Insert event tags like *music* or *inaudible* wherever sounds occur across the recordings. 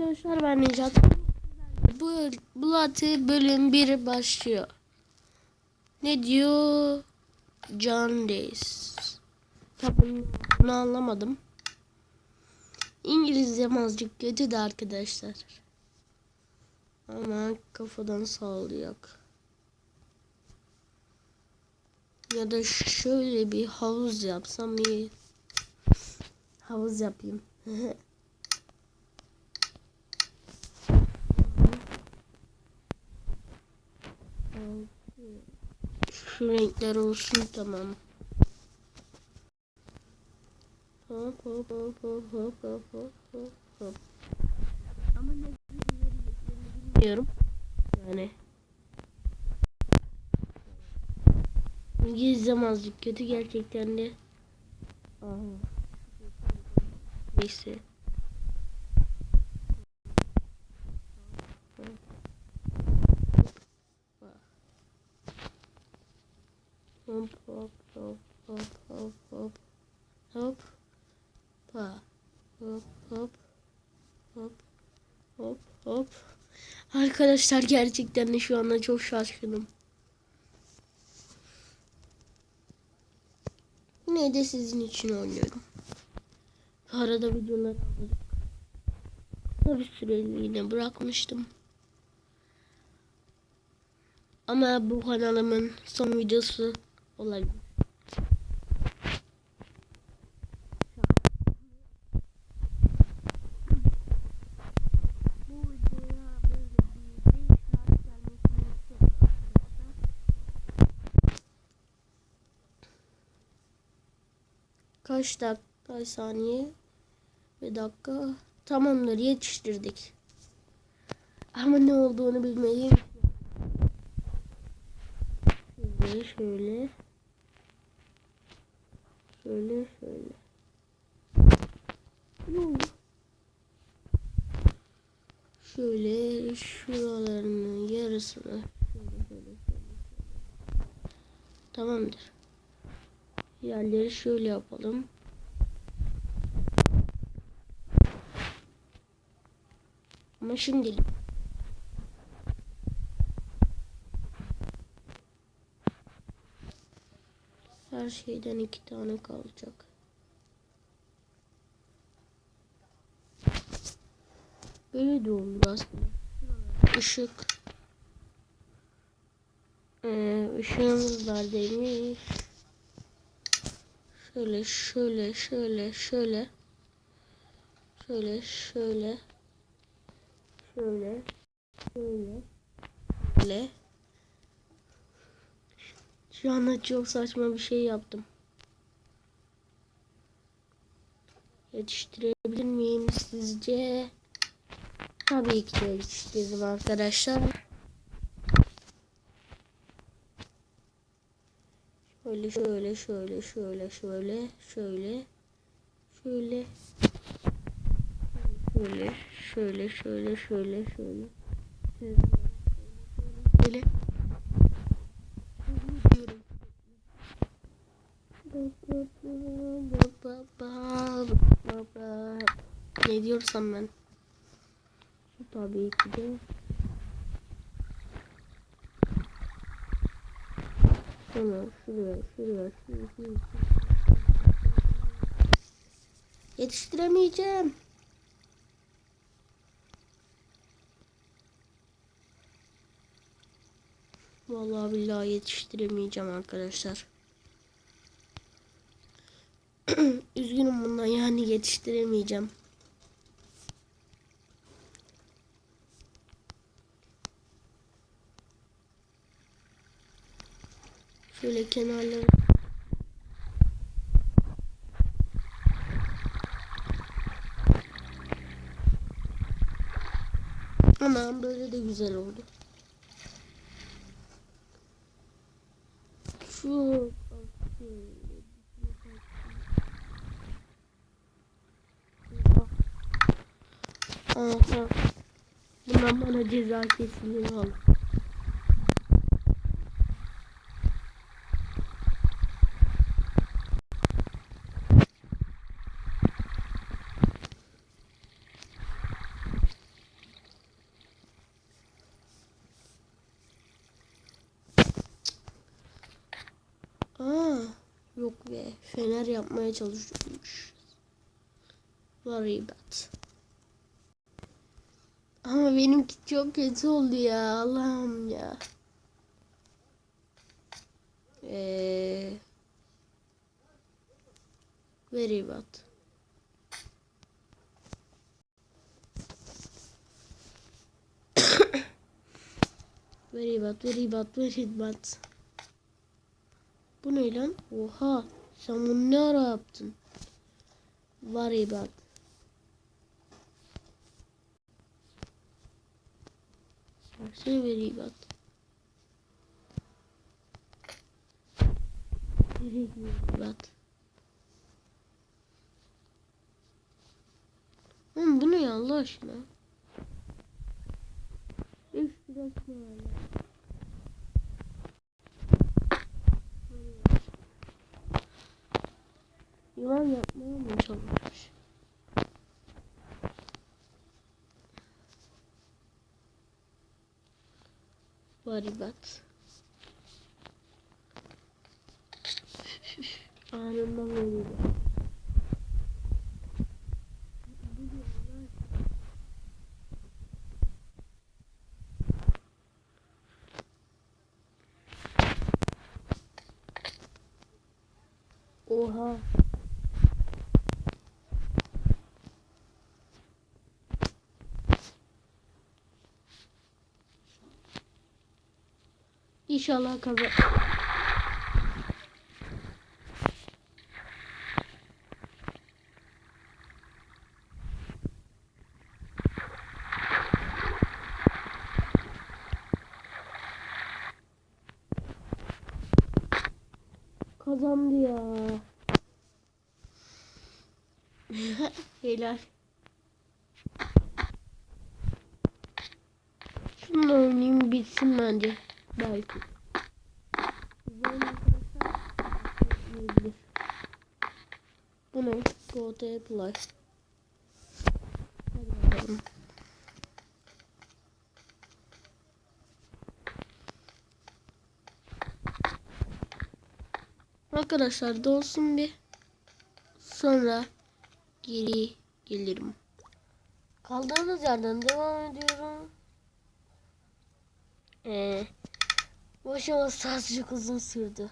arkadaşlar ben Necat. Bu Bulatı bölüm 1 başlıyor. Ne diyor? John Days. Tabii bunu anlamadım. İngilizcem azıcık kötü de arkadaşlar. Ama kafadan sağlıyor. Ya da şöyle bir havuz yapsam iyi. Havuz yapayım. *laughs* Şu renkler olsun tamam. Hop hop hop hop hop hop hop hop. Ama ne bilmiyorum. Yani. Gizlemezlik kötü gerçekten de. Aha. Neyse. Hop hop hop hop hop hop hop pa hop hop hop hop hop Arkadaşlar gerçekten de şu anda çok şaşkınım. Yine de sizin için oynuyorum. Arada videolar aldık. Tabi süreliğine bırakmıştım. Ama bu kanalımın son videosu olabilir. Bu videoya böyle bir 5 like gelmesini istiyorum arkadaşlar. Kaç dakika, kaç saniye ve dakika tamamdır yetiştirdik. Ama ne olduğunu bilmeyi şöyle şöyle şöyle şöyle. Şöyle şuralarının yarısını şöyle şöyle şöyle. Tamamdır. Yerleri şöyle yapalım. Ama şimdilik Şeyden iki tane kalacak. Böyle de olur aslında. Işık. Ee, ışığımız neredeymiş? Şöyle şöyle şöyle şöyle. Şöyle şöyle. Şöyle. Şöyle. Şöyle. Şu anda çok saçma bir şey yaptım. Yetiştirebilir miyim sizce? Tabii ki de yetiştirdim arkadaşlar. Şöyle şöyle şöyle şöyle şöyle şöyle şöyle şöyle şöyle şöyle şöyle şöyle şöyle Ne diyorsam ben. Tabii ki de. Tamam şuraya şuraya şuraya şuraya. Yetiştiremeyeceğim. Vallahi billahi yetiştiremeyeceğim arkadaşlar. *clears throat* Üzgünüm bundan yani yetiştiremeyeceğim. Şöyle kenarları Aman böyle de güzel oldu. Şu Aha. Bundan bana ceza kesinliği al. Yok be. Fener yapmaya çalışıyormuş. Very bad. Benimki çok kötü oldu ya Allah'ım ya. Ee, very bad. *coughs* very bad, very bad, very bad. Bu ne lan? Oha. Sen bunu ne ara yaptın? Very bad. Very bad. Very bad. Oğlum bu ne ya Allah aşkına? Üf biraz ya? Yılan yapmaya mı çalışmış? Varibat. Anından veriyor. Oha. İnşallah kazan. Kazandı ya. *laughs* Helal. Şununla oynayayım bitsin bence. Belki. Bu ne? Go to apply. Hadi bakalım. Arkadaşlar dolsun bir. Sonra geri gelirim. Kaldığımız yerden devam ediyorum. Ee, bu aşama sadece uzun sürdü.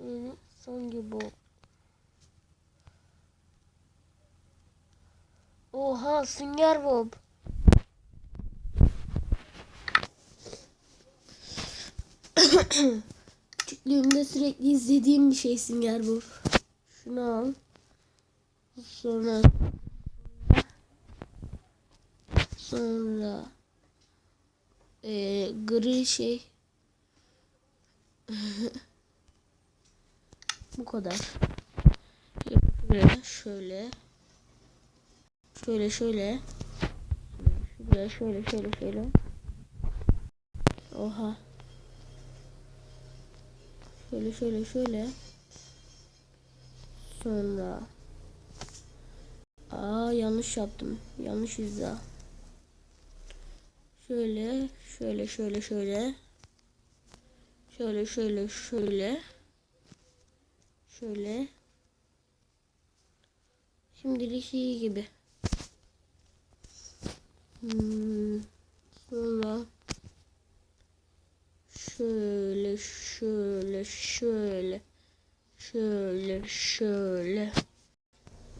Yani sanki bu. Oha Sünger Bob. *coughs* Küçüklüğümde sürekli izlediğim bir şey Sünger Bob. Şunu al. Sonra sonra e, gri şey. *laughs* Bu kadar. Buraya şöyle. Şöyle şöyle. Buraya şöyle şöyle şöyle. Oha. Şöyle şöyle şöyle. Sonra. Aa yanlış yaptım. Yanlış izah. Şöyle, şöyle, şöyle, şöyle. Şöyle, şöyle, şöyle. Şöyle. Şimdilik iyi gibi. Hmm. Sonra şöyle, şöyle, şöyle. Şöyle, şöyle.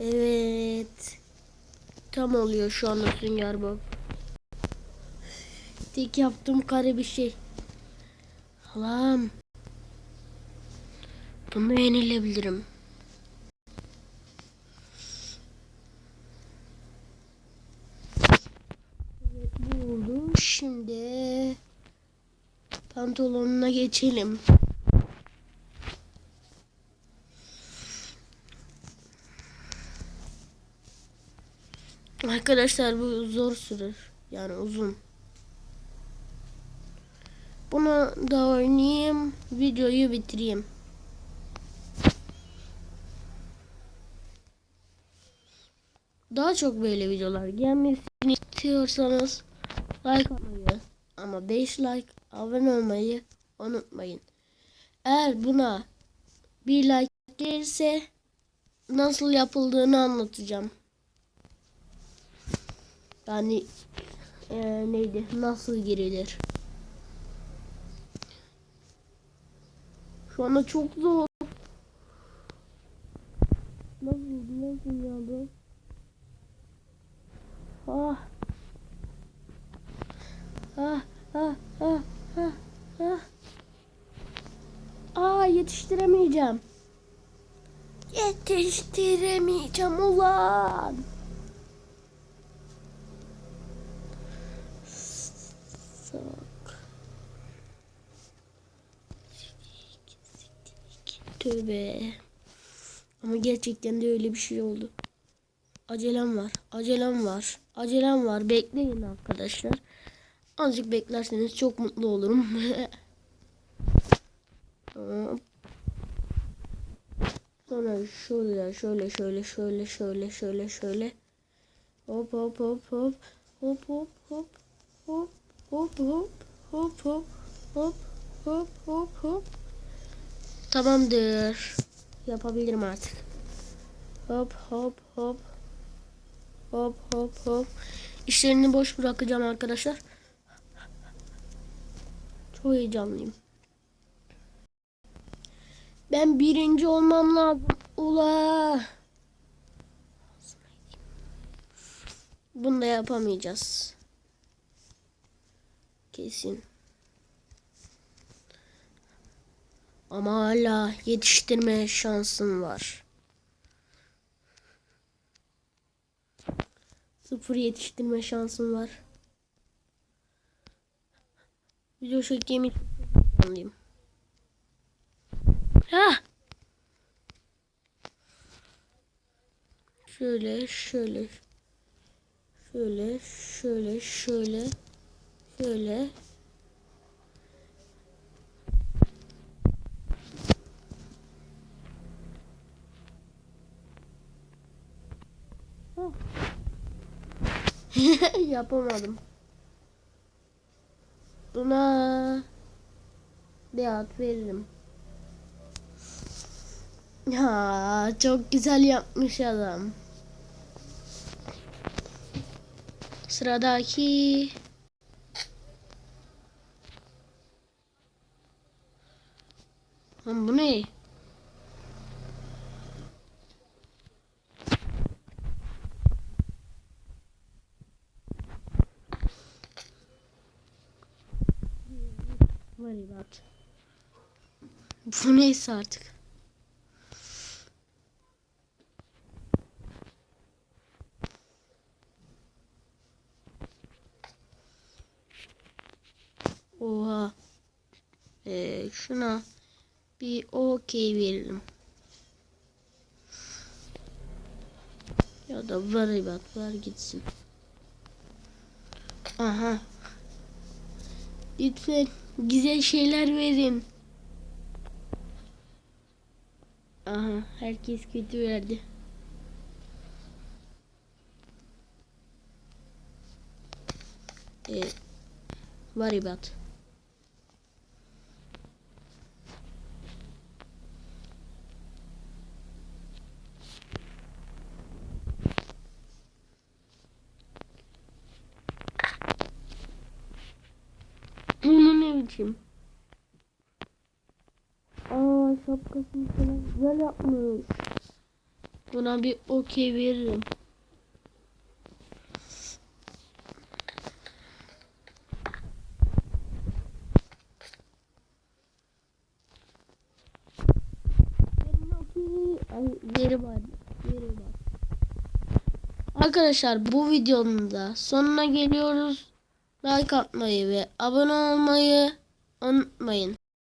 Evet. Tam oluyor şu anda sünger bob. Tek yaptığım kare bir şey. Allah'ım. Bunu yenilebilirim. Evet bu oldu. Şimdi pantolonuna geçelim. Arkadaşlar bu zor sürür. Yani uzun. Bunu da oynayayım. Videoyu bitireyim. Daha çok böyle videolar gelmesini istiyorsanız like atmayı ama 5 like abone olmayı unutmayın. Eğer buna Bir like gelirse nasıl yapıldığını anlatacağım. Yani eee, neydi? Nasıl girilir? Şu anda çok zor. Nasıl nasıl ya bu? Ah. Ah ah ah ah ah. Aa yetiştiremeyeceğim. Yetiştiremeyeceğim ulan. Tövbe. Ama gerçekten de öyle bir şey oldu. Acelem var. Acelem var. Acelem var. Bekleyin arkadaşlar. Azıcık beklerseniz çok mutlu olurum. *laughs* Sonra şöyle şöyle şöyle şöyle şöyle şöyle şöyle. Hop hop hop hop. Hop hop hop. Hop hop hop. Hop hop. Hop hop hop hop. Tamamdır. Yapabilirim artık. Hop hop hop. Hop hop hop. İşlerini boş bırakacağım arkadaşlar. Çok heyecanlıyım. Ben birinci olmam lazım. Ula. Bunu da yapamayacağız. Kesin. Ama hala yetiştirme şansım var. Sıfır yetiştirme şansım var. Video çok heyecanlıyım. Ha! Şöyle, şöyle. Şöyle, şöyle, şöyle. Şöyle. *laughs* Yapamadım. Buna bir ad veririm. Ha, çok güzel yapmış adam. Sıradaki bu ne? Var ibat. Bu neyse artık. Oha. Ee, şuna bir okey verelim. Ya da var ibat var gitsin. Aha. Lütfen güzel şeyler verin. Aha herkes kötü verdi. Ee, var ibat. Bunu ne biçim? Aa şapkasını falan güzel yapmış. Buna bir okey veririm. Veri var. Veri var. Arkadaşlar bu videonun da sonuna geliyoruz. Like atmayı ve abone olmayı unutmayın.